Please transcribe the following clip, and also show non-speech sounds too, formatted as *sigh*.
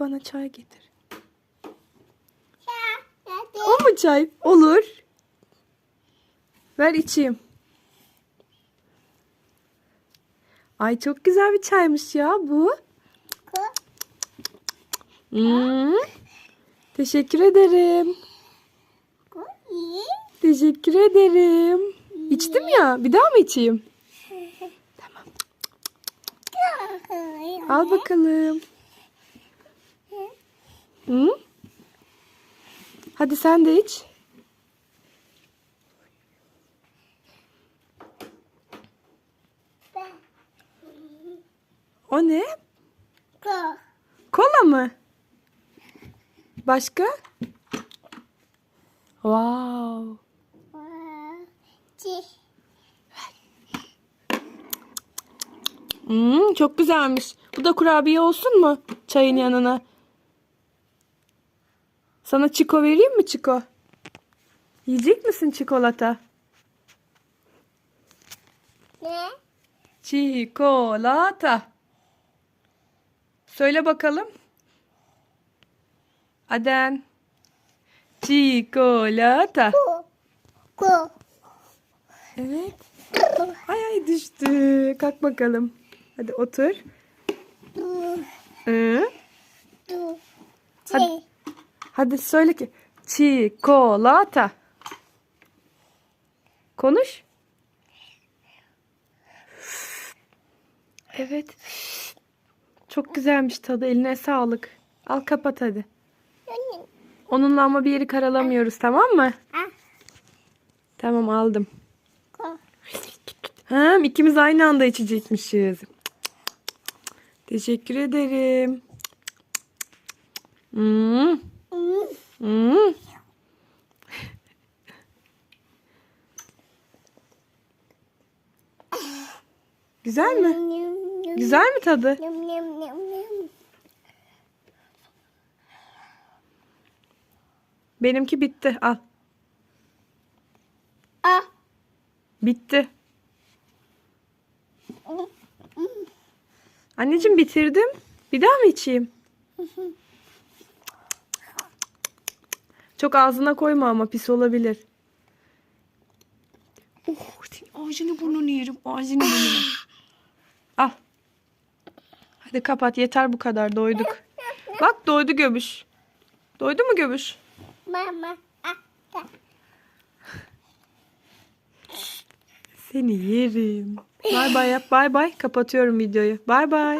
bana çay getir. O mu çay? Olur. Ver içeyim. Ay çok güzel bir çaymış ya bu. Hmm. Teşekkür ederim. Teşekkür ederim. İçtim ya. Bir daha mı içeyim? *laughs* Tamam. Al bakalım. Hı? Hadi sen de iç. O ne? Kola mı? Başka? Wow. Hmm, çok güzelmiş. Bu da kurabiye olsun mu? Çayın yanına. Sana çiko vereyim mi çiko? Yiyecek misin çikolata? Ne? Çikolata. Söyle bakalım. Aden. Çikolata. Evet. Ay ay düştü. Kalk bakalım. Hadi otur. Du. Hadi. Hadi söyle ki. Çikolata. Konuş. Evet. Çok güzelmiş tadı. Eline sağlık. Al kapat hadi. Onunla ama bir yeri karalamıyoruz tamam mı? Ah. Tamam aldım. Ha, ikimiz aynı anda içecekmişiz. Teşekkür ederim. Hmm. Hmm. Güzel mi? Güzel mi tadı? Benimki bitti. Al. Ah. Bitti. Anneciğim bitirdim. Bir daha mı içeyim? Çok ağzına koyma ama pis olabilir. Oh, senin ağzını burnunu yerim. Ağzını burnunu. Al. Hadi kapat. Yeter bu kadar. Doyduk. Bak doydu göbüş. Doydu mu göbüş? Mama. Ah. Seni yerim. Bay bay yap. Bay bay. Kapatıyorum videoyu. Bay bay.